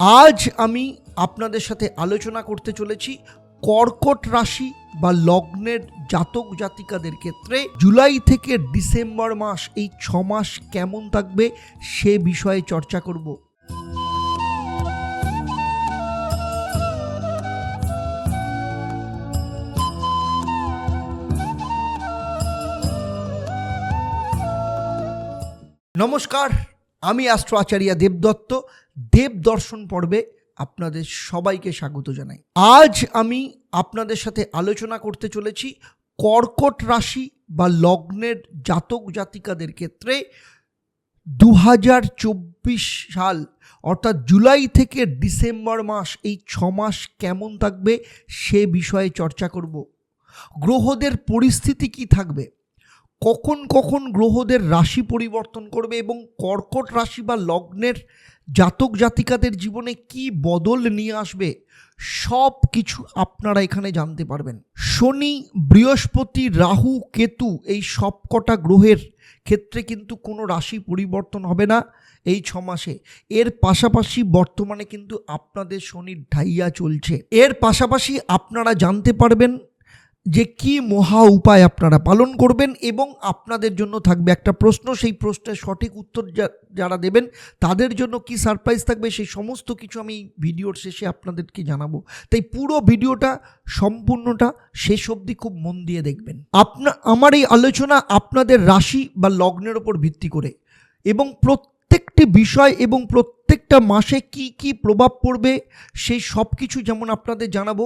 আজ আমি আপনাদের সাথে আলোচনা করতে চলেছি কর্কট রাশি বা লগ্নের জাতক জাতিকাদের ক্ষেত্রে জুলাই থেকে ডিসেম্বর মাস এই ছ মাস কেমন থাকবে সে বিষয়ে চর্চা করব। নমস্কার। আমি অ্যাস্ট্রো আচার্য দেবদত্ত দেব দর্শন পর্বে আপনাদের সবাইকে স্বাগত জানাই। আজ আমি আপনাদের সাথে আলোচনা করতে চলেছি কর্কট রাশি বা লগ্নের জাতক জাতিকাদের ক্ষেত্রে দু হাজার চব্বিশ সাল অর্থাৎ জুলাই থেকে ডিসেম্বর মাস এই ছ মাস কেমন থাকবে সে বিষয়ে চর্চা করব। গ্রহদের পরিস্থিতি কি থাকবে? কখন কখন গ্রহদের রাশি পরিবর্তন করবে এবং কর্কট রাশি বা লগ্নের জাতক জাতিকাদের জীবনে কি বদল নিয়ে আসবে, সব কিছু আপনারা এখানে জানতে পারবেন। শনি, বৃহস্পতি, রাহু, কেতু এই সব কটা গ্রহের ক্ষেত্রে কিন্তু কোনো রাশি পরিবর্তন হবে না এই ছ মাসে। এর পাশাপাশি বর্তমানে কিন্তু আপনাদের শনির ঢাইয়া চলছে। এর পাশাপাশি আপনারা জানতে পারবেন যে কি মহা উপায় আপনারা পালন করবেন এবং আপনাদের জন্য থাকবে একটা প্রশ্ন, সেই প্রশ্নের সঠিক উত্তর যারা দেবেন, তাদের জন্য কি সারপ্রাইজ থাকবে, সেই সমস্ত কিছু আমি ভিডিওর শেষে আপনাদেরকে জানাব। তাই পুরো ভিডিওটা, সম্পূর্ণটা শেষ অবধি খুব মন দিয়ে দেখবেন। আপনা, আমার এই আলোচনা আপনাদের রাশি বা লগ্নের ওপর ভিত্তি করে এবং প্রত্যেকটি বিষয় এবং প্রত্যেকটা মাসে কি কি প্রভাব পড়বে, সেই সব কিছু যেমন আপনাদের জানাব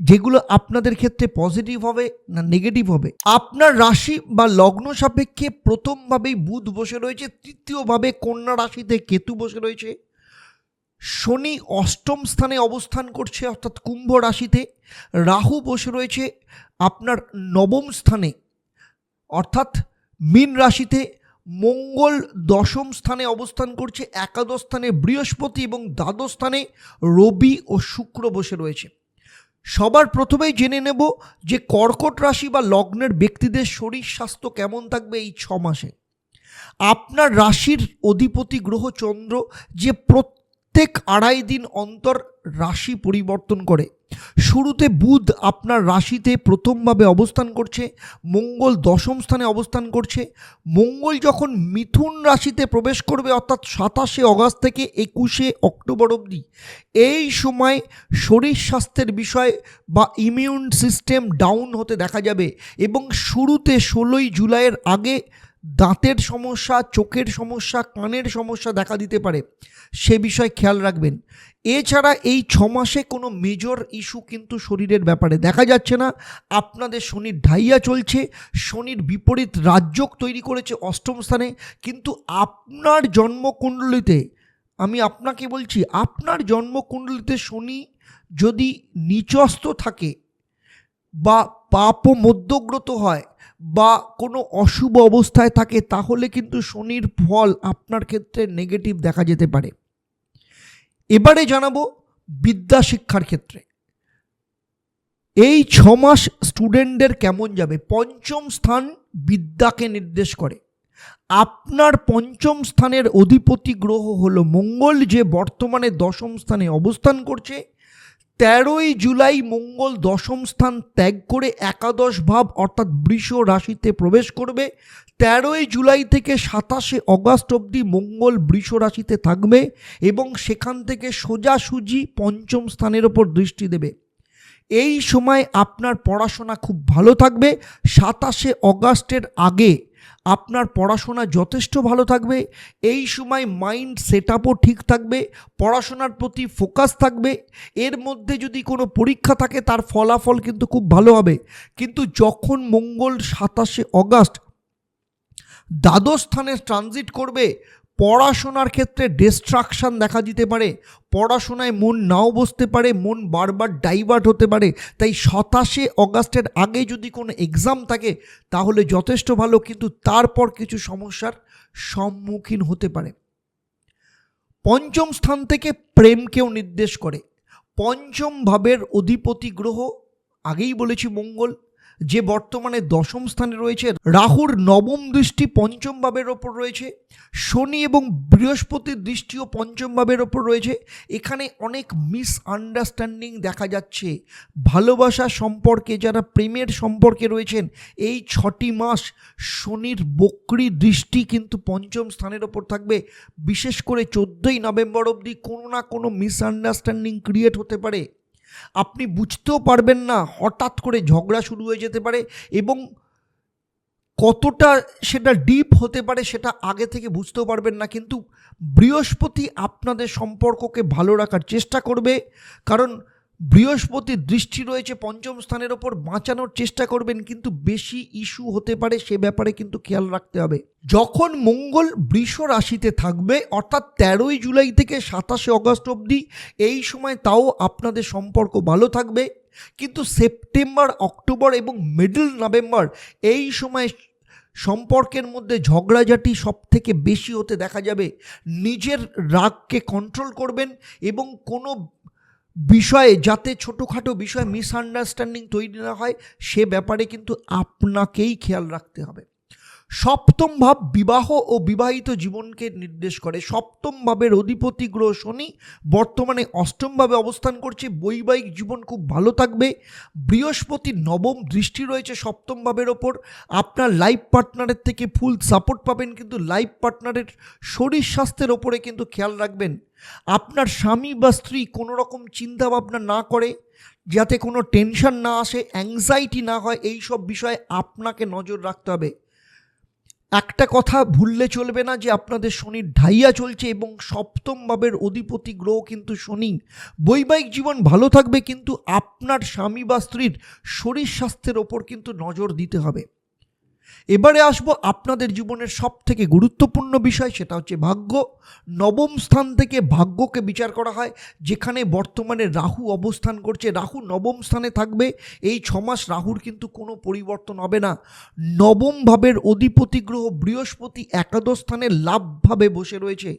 যেগুলো আপনাদের ক্ষেত্রে পজিটিভ হবে না নেগেটিভ হবে, আপনার রাশি বা লগ্ন সাপেক্ষে প্রথমভাবেই বুধ বসে রয়েছে, তৃতীয়ভাবে কন্যা রাশিতে কেতু বসে রয়েছে, শনি অষ্টম স্থানে অবস্থান করছে অর্থাৎ কুম্ভ রাশিতে, রাহু বসে রয়েছে আপনার নবম স্থানে, অর্থাৎ মীন রাশিতে মঙ্গল দশম স্থানে অবস্থান করছে, একাদশ স্থানে বৃহস্পতি এবং দ্বাদশ স্থানে রবি ও শুক্র বসে রয়েছে। সবার প্রথমেই জেনে নেব যে কর্কট রাশি বা লগ্নের ব্যক্তিদের শরীর স্বাস্থ্য কেমন থাকবে এই ছ মাসে। আপনার রাশির অধিপতি গ্রহ চন্দ্র যে প্রত্যেক আড়াই দিন অন্তর রাশি পরিবর্তন করে শুরুতে বুধ আপনার রাশিতে প্রথমভাবে অবস্থান করছে, মঙ্গল দশম স্থানে অবস্থান করছে। মঙ্গল যখন মিথুন রাশিতে প্রবেশ করবে, অর্থাৎ সাতাশে অগাস্ট থেকে একুশে অক্টোবর অবধি, এই সময় শরীর স্বাস্থ্যের বিষয় বা ইমিউন সিস্টেম ডাউন হতে দেখা যাবে এবং শুরুতে ষোলোই জুলাইয়ের আগে দাঁতের সমস্যা, চোখের সমস্যা, কানের সমস্যা দেখা দিতে পারে। সে বিষয়ে খেয়াল রাখবেন। এছাড়া এই ছ মাসে কোনো মেজর ইস্যু কিন্তু শরীরের ব্যাপারে দেখা যাচ্ছে না। আপনাদের শনির ঢাইয়া চলছে। শনির বিপরীত রাজ্যক তৈরি করেছে অষ্টম স্থানে। কিন্তু আপনার জন্মকুণ্ডলিতে, আমি আপনাকে বলছি, আপনার জন্মকুণ্ডলিতে শনি যদি নিচস্ত থাকে বা পাপ মধ্যগ্রত হয় বা কোনো অশুভ অবস্থায় থাকে, তাহলে কিন্তু শনির ফল আপনার ক্ষেত্রে নেগেটিভ দেখা যেতে পারে। এবারে জানাব বিদ্যা শিক্ষার ক্ষেত্রে। এই ছ মাস স্টুডেন্টদের কেমন যাবে? পঞ্চম স্থান বিদ্যাকে নির্দেশ করে। আপনার পঞ্চম স্থানের অধিপতি গ্রহ হলো মঙ্গল, যে বর্তমানে দশম স্থানে অবস্থান করছে। তেরোই জুলাই মঙ্গল দশম স্থান ত্যাগ করে একাদশ ভাব অর্থাৎ বৃষ রাশিতে প্রবেশ করবে। তেরোই জুলাই থেকে সাতাশে অগাস্ট অবধি মঙ্গল বৃষ রাশিতে থাকবে এবং সেখান থেকে সোজাসুজি পঞ্চম স্থানের ওপর দৃষ্টি দেবে। এই সময় আপনার পড়াশোনা খুব ভালো থাকবে। সাতাশে অগাস্টের আগে আপনার পড়াশোনা যথেষ্ট ভালো থাকবে, এই সময় মাইন্ড সেট আপও ঠিক থাকবে, পড়াশোনার প্রতি ফোকাস থাকবে, এর মধ্যে যদি কোনো পরীক্ষা থাকে তার ফলাফল কিন্তু খুব ভালো হবে। কিন্তু যখন মঙ্গল সাতাশে অগাস্ট দ্বাদশ স্থানে ট্রানজিট করবে পড়াশোনার ক্ষেত্রে ডিস্ট্রাকশান দেখা দিতে পারে, পড়াশোনায় মন নাও বসতে পারে, মন বারবার ডাইভার্ট হতে পারে, তাই সাতাশে অগাস্টের আগে যদি কোনো এক্সাম থাকে, তাহলে যথেষ্ট ভালো, কিন্তু তারপর কিছু সমস্যার সম্মুখীন হতে পারে। পঞ্চম স্থান থেকে প্রেমকেও নির্দেশ করে। পঞ্চম ভাবের অধিপতি গ্রহ, আগেই বলেছি মঙ্গল যে বর্তমানে দশম স্থানে রয়েছে, রাহুর নবম দৃষ্টি পঞ্চম ভাবের ওপর রয়েছে, শনি এবং বৃহস্পতির দৃষ্টিও পঞ্চম ভাবের ওপর রয়েছে। এখানে অনেক মিস আন্ডারস্ট্যান্ডিং দেখা যাচ্ছে। ভালোবাসা সম্পর্কে যারা প্রেমের সম্পর্কে রয়েছেন, এই ছটি মাস শনির বক্রি দৃষ্টি কিন্তু পঞ্চম স্থানের ওপর থাকবে। বিশেষ করে চোদ্দোই নভেম্বর অবধি কোনো না কোনো মিস আন্ডারস্ট্যান্ডিং ক্রিয়েট হতে পারে। আপনি বুঝতেও পারবেন না হঠাৎ করে ঝগড়া শুরু হয়ে যেতে পারে এবং কতটা সেটা ডিপ হতে পারে সেটা আগে থেকে বুঝতেও পারবেন না। কিন্তু বৃহস্পতি আপনাদের সম্পর্ককে ভালো রাখার চেষ্টা করবে। কারণ বৃহস্পতির দৃষ্টি রয়েছে পঞ্চম স্থানের ওপর, বাঁচানোর চেষ্টা করবেন, কিন্তু বেশি ইস্যু হতে পারে, সে ব্যাপারে কিন্তু খেয়াল রাখতে হবে। যখন মঙ্গল বৃষ রাশিতে থাকবে, অর্থাৎ তেরোই জুলাই থেকে সাতাশে অগস্ট অবধি, এই সময় তাও আপনাদের সম্পর্ক ভালো থাকবে। কিন্তু সেপ্টেম্বর, অক্টোবর এবং মিডল নভেম্বর, এই সময় সম্পর্কের মধ্যে ঝগড়াঝাটি সব থেকে বেশি হতে দেখা যাবে। নিজের রাগকে কন্ট্রোল করবেন এবং কোনো বিষয়ে, যাতে ছোটোখাটো বিষয়ে মিসআন্ডারস্ট্যান্ডিং তৈরি না হয়, সে ব্যাপারে কিন্তু আপনাকেই খেয়াল রাখতে হবে। সপ্তম ভাব বিবাহ ও বিবাহিত জীবনকে নির্দেশ করে। সপ্তম ভাবের অধিপতি গ্রহ শনি বর্তমানে অষ্টম ভাবে অবস্থান করছে। বৈবাহিক জীবন খুব ভালো থাকবে। বৃহস্পতি নবম দৃষ্টি রয়েছে সপ্তম ভাবের ওপর। আপনার লাইফ পার্টনারের থেকে ফুল সাপোর্ট পাবেন কিন্তু লাইফ পার্টনারের শরীর স্বাস্থ্যের ওপরে কিন্তু খেয়াল রাখবেন। আপনার স্বামী বা স্ত্রী কোনো রকম চিন্তা ভাবনা না করে, যাতে কোনো টেনশন না আসে অ্যাংজাইটি না হয়, এই সব বিষয়ে আপনাকে নজর রাখতে হবে। একটা কথা ভুললে চলবে না যে আপনাদের শনির ঢাইয়া চলছে এবং সপ্তম ভাবের অধিপতি গ্রহ কিন্তু শনি। বৈবাহিক জীবন ভালো থাকবে কিন্তু আপনার স্বামী বা স্ত্রীর শরীর স্বাস্থ্যের ওপর কিন্তু নজর দিতে হবে। এবারে আসব আপনাদের জীবনের সব থেকে গুরুত্বপূর্ণ বিষয়, সেটা হচ্ছে ভাগ্য। নবম স্থান থেকে ভাগ্যকে বিচার করা হয়, যেখানে বর্তমানে রাহু অবস্থান করছে। রাহু নবম স্থানে থাকবে, এই ছমাস রাহুর কিন্তু কোনো পরিবর্তন হবে না। নবম ভাবের অধিপতি গ্রহ বৃহস্পতি একাদশ স্থানে লাভভাবে বসে রয়েছে।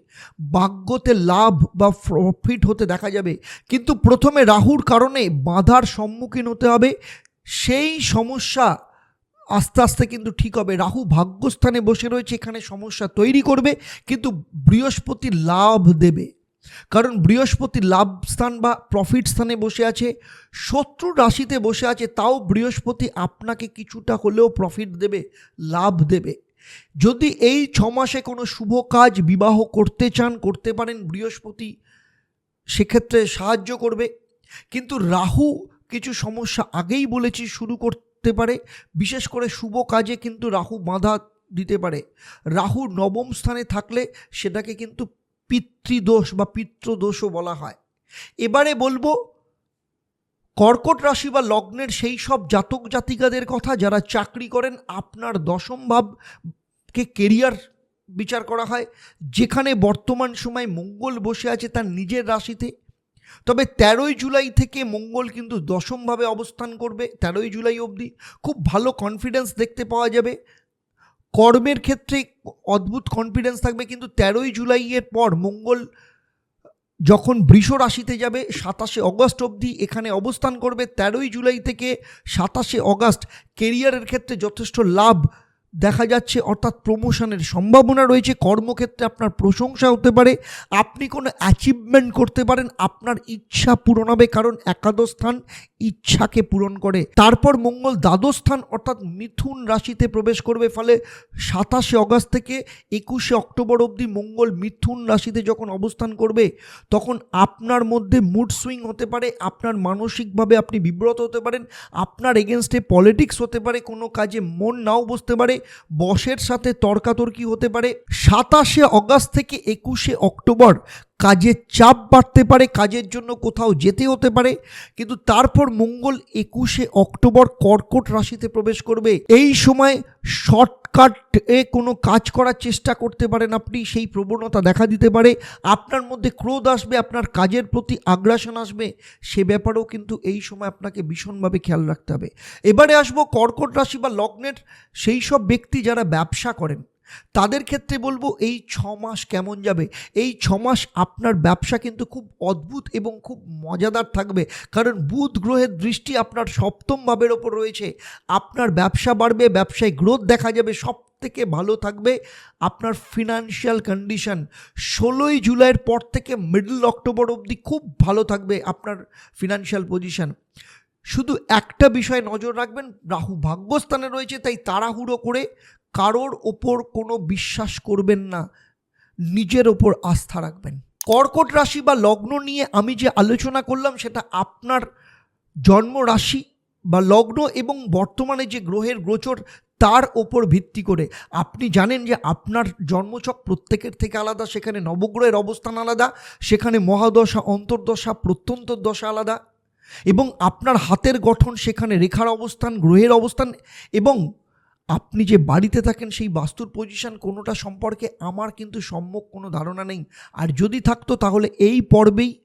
ভাগ্যতে লাভ বা প্রফিট হতে দেখা যাবে। কিন্তু প্রথমে রাহুর কারণে বাধার সম্মুখীন হতে হবে। সেই সমস্যা আস্তে আস্তে কিন্তু ঠিক হবে। রাহু ভাগ্যস্থানে বসে রয়েছে, এখানে সমস্যা তৈরি করবে, কিন্তু বৃহস্পতি লাভ দেবে। কারণ বৃহস্পতি লাভ স্থান বা প্রফিট স্থানে বসে আছে, শত্রু রাশিতে বসে আছে, তাও বৃহস্পতি আপনাকে কিছুটা হলেও প্রফিট দেবে, লাভ দেবে। যদি এই ছ মাসে কোনো শুভ কাজ, বিবাহ করতে চান, করতে পারেন, বৃহস্পতি সেক্ষেত্রে সাহায্য করবে। কিন্তু রাহু কিছু সমস্যা আগেই বলেছি, শুরু করতে পারে, বিশেষ করে শুভ কাজে কিন্তু রাহু বাঁধা দিতে পারে। রাহু নবম স্থানে থাকলে সেটাকে কিন্তু পিতৃদোষ বা পিতৃদোষও বলা হয়। এবারে বলব, কর্কট রাশি বা লগ্নের সেই সব জাতক জাতিকাদের কথা যারা চাকরি করেন, আপনার দশম ভাবকে কেরিয়ার বিচার করা হয়। যেখানে বর্তমান সময় মঙ্গল বসে আছে তার নিজের রাশিতে তবে তেরোই জুলাই থেকে মঙ্গল কিন্তু দশমভাবে অবস্থান করবে, তেরোই জুলাই অবধি। খুব ভালো কনফিডেন্স দেখতে পাওয়া যাবে। কর্মের ক্ষেত্রে অদ্ভুত কনফিডেন্স থাকবে, কিন্তু তেরোই জুলাইয়ের পর মঙ্গল যখন বৃষ রাশিতে যাবে, সাতাশে অগস্ট অবধি এখানে অবস্থান করবে। তেরোই জুলাই থেকে সাতাশে অগস্ট কেরিয়ারের ক্ষেত্রে যথেষ্ট লাভ দেখা যাচ্ছে, অর্থাৎ প্রমোশনের সম্ভাবনা রয়েছে, কর্মক্ষেত্রে আপনার প্রশংসা হতে পারে, আপনি কোনো অ্যাচিভমেন্ট করতে পারেন, আপনার ইচ্ছা পূরণ হবে, কারণ একাদশ স্থান ইচ্ছাকে পূরণ করে। তারপর মঙ্গল দ্বাদশ স্থান, অর্থাৎ মিথুন রাশিতে প্রবেশ করবে, ফলে সাতাশে অগস্ট থেকে একুশে অক্টোবর অবধি মঙ্গল মিথুন রাশিতে যখন অবস্থান করবে, তখন আপনার মধ্যে মুড সুইং হতে পারে, আপনার মানসিকভাবে আপনি বিব্রত হতে পারেন, আপনার এগেনস্টে পলিটিক্স হতে পারে, কোনো কাজে মন নাও বসতে পারে বসের সাথে তর্কাতর্কি হতে পারে। সাতাশে অগাস্ট থেকে একুশে অক্টোবর কাজের চাপ বাড়তে পারে, কাজের জন্য কোথাও যেতে হতে পারে। কিন্তু তারপর মঙ্গল একুশে অক্টোবর কর্কট রাশিতে প্রবেশ করবে। এই সময় শর্টকাট এ কোনো কাজ করার চেষ্টা করতে পারেন আপনি, সেই প্রবণতা দেখা দিতে পারে। আপনার মধ্যে ক্রোধ আসবে, আপনার কাজের প্রতি আগ্রাসন আসবে। সে ব্যাপারেও কিন্তু এই সময় আপনাকে ভীষণভাবে খেয়াল রাখতে হবে। এবারে আসব কর্কট রাশি বা লগ্নের সেই সব ব্যক্তি যারা ব্যবসা করেন। তাদের ক্ষেত্রে বলব এই ছ মাস কেমন যাবে? এই ছ মাস আপনার ব্যবসা কিন্তু খুব অদ্ভুত এবং খুব মজাদার থাকবে। কারণ বুধ গ্রহের দৃষ্টি আপনার সপ্তম ভাবের ওপর রয়েছে। আপনার ব্যবসা বাড়বে, ব্যবসায় গ্রোথ দেখা যাবে সব থেকে ভালো থাকবে আপনার ফিনান্সিয়াল কন্ডিশন ষোলোই জুলাইয়ের পর থেকে মিডল অক্টোবর অবধি খুব ভালো থাকবে আপনার ফিনান্সিয়াল পজিশন শুধু একটা বিষয়ে নজর রাখবেন, রাহু ভাগ্যস্থানে রয়েছে, তাই তাড়াহুড়ো করে কারোর ওপর কোনো বিশ্বাস করবেন না, নিজের ওপর আস্থা রাখবেন। কর্কট রাশি বা লগ্ন নিয়ে আমি যে আলোচনা করলাম, সেটা আপনার জন্ম রাশি বা লগ্ন এবং বর্তমানে যে গ্রহের গোচর, তার ওপর ভিত্তি করে। আপনি জানেন যে আপনার জন্মছক প্রত্যেকের থেকে আলাদা, সেখানে নবগ্রহের অবস্থান আলাদা, সেখানে মহাদশা, অন্তর্দশা প্রত্যন্তর দশা আলাদা। এবং আপনার হাতের গঠন সেখানে রেখার অবস্থান, গ্রহের অবস্থান এবং আপনি যে বাড়িতে থাকেন সেই বাস্তুর পজিশন কোনোটা সম্পর্কে আমার কিন্তু সম্যক কোনো ধারণা নেই। আর যদি থাকতো তাহলে এই পর্বেই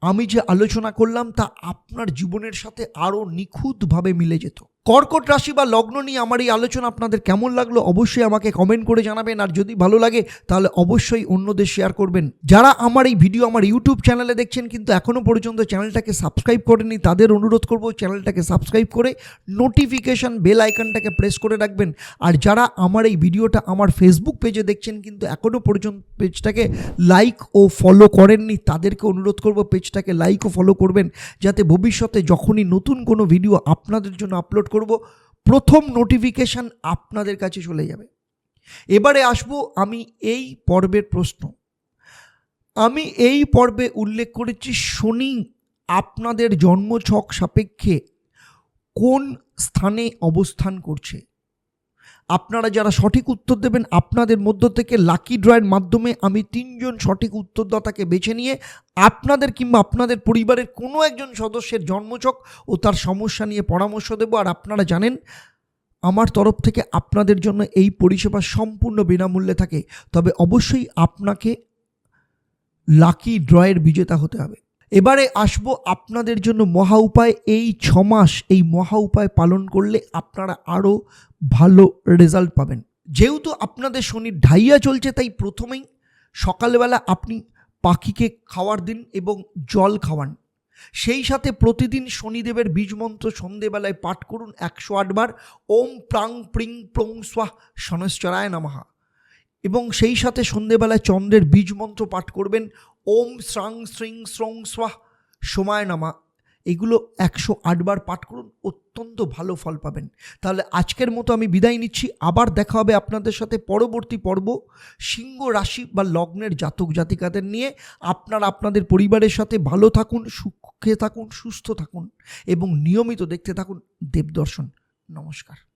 আমি যে আলোচনা করলাম তা আপনার জীবনের সাথে আরও নিখুঁতভাবে মিলে যেত। কর্কট রাশি বা লগ্ন নিয়ে আমার এই আলোচনা আপনাদের কেমন লাগল অবশ্যই আমাকে কমেন্ট করে জানাবেন। আর যদি ভালো লাগে, তাহলে অবশ্যই অন্যদের শেয়ার করবেন। যারা আমার এই ভিডিও আমার ইউটিউব চ্যানেলে দেখছেন কিন্তু এখনও পর্যন্ত চ্যানেলটাকে সাবস্ক্রাইব করেনি তাদের অনুরোধ করব চ্যানেলটাকে সাবস্ক্রাইব করে নোটিফিকেশান বেল আইকনটাকে প্রেস করে রাখবেন। আর যারা আমার এই ভিডিওটা আমার ফেসবুক পেজে দেখছেন কিন্তু এখনও পর্যন্ত পেজটাকে লাইক ও ফলো করেননি, তাদেরকে অনুরোধ করব পেজটাকে লাইক ও ফলো করবেন। যাতে ভবিষ্যতে যখনই নতুন কোনো ভিডিও আপনাদের জন্য আপলোড করব, প্রথম নোটিফিকেশান আপনাদের কাছে চলে যাবে। এবারে আসব আমি এই পর্বের প্রশ্ন। আমি এই পর্বে উল্লেখ করেছি শনি আপনাদের জন্মছক সাপেক্ষে কোন স্থানে অবস্থান করছে। আপনারা যারা সঠিক উত্তর দেবেন, আপনাদের মধ্য থেকে লাকি ড্রয়ের মাধ্যমে আমি তিনজন সঠিক উত্তরদাতাকে বেছে নিয়ে আপনাদের কিংবা আপনাদের পরিবারের কোনো একজন সদস্যের জন্মছক ও তার সমস্যা নিয়ে পরামর্শ দেবো। আর আপনারা জানেন, আমার তরফ থেকে আপনাদের জন্য এই পরিষেবা সম্পূর্ণ বিনামূল্যে থাকে। তবে অবশ্যই আপনাকে লাকি ড্রয়ের বিজেতা হতে হবে। এবারে আসব আপনাদের জন্য মহা উপায়। এই ছ মাস এই মহা উপায় পালন করলে আপনারা আরও ভালো রেজাল্ট পাবেন। যেহেতু আপনাদের শনির ঢাইয়া চলছে, তাই প্রথমেই সকালবেলা আপনি পাখিকে খাওয়ার দিন এবং জল খাওয়ান। সেই সাথে প্রতিদিন শনিদেবের বীজমন্ত্র সন্ধেবেলায় পাঠ করুন একশো আটবার। ওম প্রাং প্রিং প্রং স্বাহ শনশ্চরায় নামাহা এবং সেই সাথে সন্ধেবেলায় চন্দ্রের বীজ মন্ত্র পাঠ করবেন। ওম শ্রাং শ্রিং শ্রং স্বাহ সময় নামা। এগুলো একশো আটবার পাঠ করুন, অত্যন্ত ভালো ফল পাবেন। তাহলে আজকের মতো আমি বিদায় নিচ্ছি। আবার দেখা হবে আপনাদের সাথে পরবর্তী পর্ব সিংহ রাশি বা লগ্নের জাতক জাতিকাদের নিয়ে। আপনারা আপনাদের পরিবারের সাথে ভালো থাকুন, সুখে থাকুন, সুস্থ থাকুন এবং নিয়মিত দেখতে থাকুন দেবদর্শন। নমস্কার।